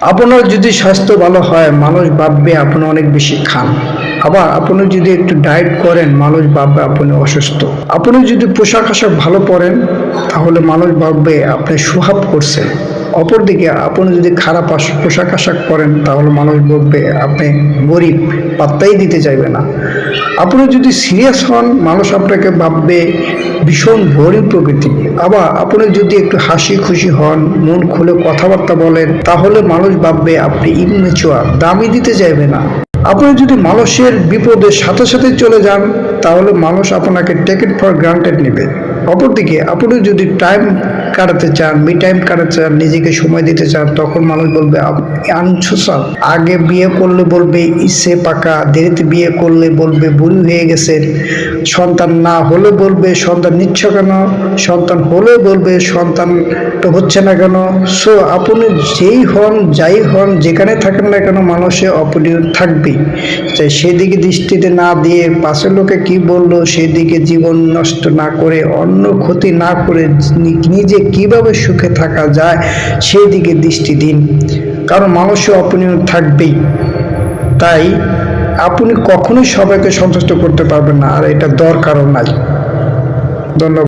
আপনার যদি স্বাস্থ্য ভালো হয়, মানুষ ভাববে আপনি অনেক বেশি খান। আবার আপনি যদি একটু ডায়েট করেন, মানুষ ভাববে আপনি অসুস্থ। আপনি যদি পোশাক আশাক ভালো পরেন, তাহলে মানুষ ভাববে আপনি সুহাব করছেন। অপরদিকে আপনি যদি খারাপ পোশাক আশাক পরেন, তাহলে মানুষ বলবে আপনি গরিব, পাত্তাই দিতে চাইবে না। আপনি যদি সিরিয়াস হন, মানুষ আপনাকে ভাববে, ভীষণ বোরিং প্রকৃতি। আবার আপনি যদি একটু হাসি খুশি হন, মন খুলে কথাবার্তা বলেন, তাহলে মানুষ ভাববে, আপনি ইমেচুয়ার দামি দিতে চাইবে না। আপনি যদি মানুষের বিপদের সাথে সাথে চলে যান, তাহলে মানুষ আপনাকে টেকেট ফর গ্রান্টেড নেবে। অপরদিকে, আপনি যদি টাইম কাটাতে চান মি টাইম কাটাতে চান, নিজেকে সময় দিতে চান, তখন মানুষ বলবে আনসোসাল আগে বিয়ে করলে বলবে, ইসে পাকা দেরিতে বিয়ে করলে বলবে বুড়ি হয়ে গেছেন সন্তান না হলে বলবে, সন্তান নিচ্ছ কেন সন্তান হলে বলবে, সন্তান তো হচ্ছে না কেন সো আপনি যেই হন, যাই হন, যেখানে থাকেন না কেন, মানুষে অপনীয় থাকবেই তাই সেদিকে দৃষ্টিতে না দিয়ে পাশের লোকে কি বলল, সেদিকে জীবন নষ্ট না করে, অন্য ক্ষতি না করে, নিজে কীভাবে সুখে থাকা যায় সেই দিকে দৃষ্টি দিন। কারণ মানুষও অপনীয় থাকবেই। তাই আপনি কখনোই সবাইকে সন্তুষ্ট করতে পারবেন না, আর এটা দরকারও নাই। ধন্যবাদ।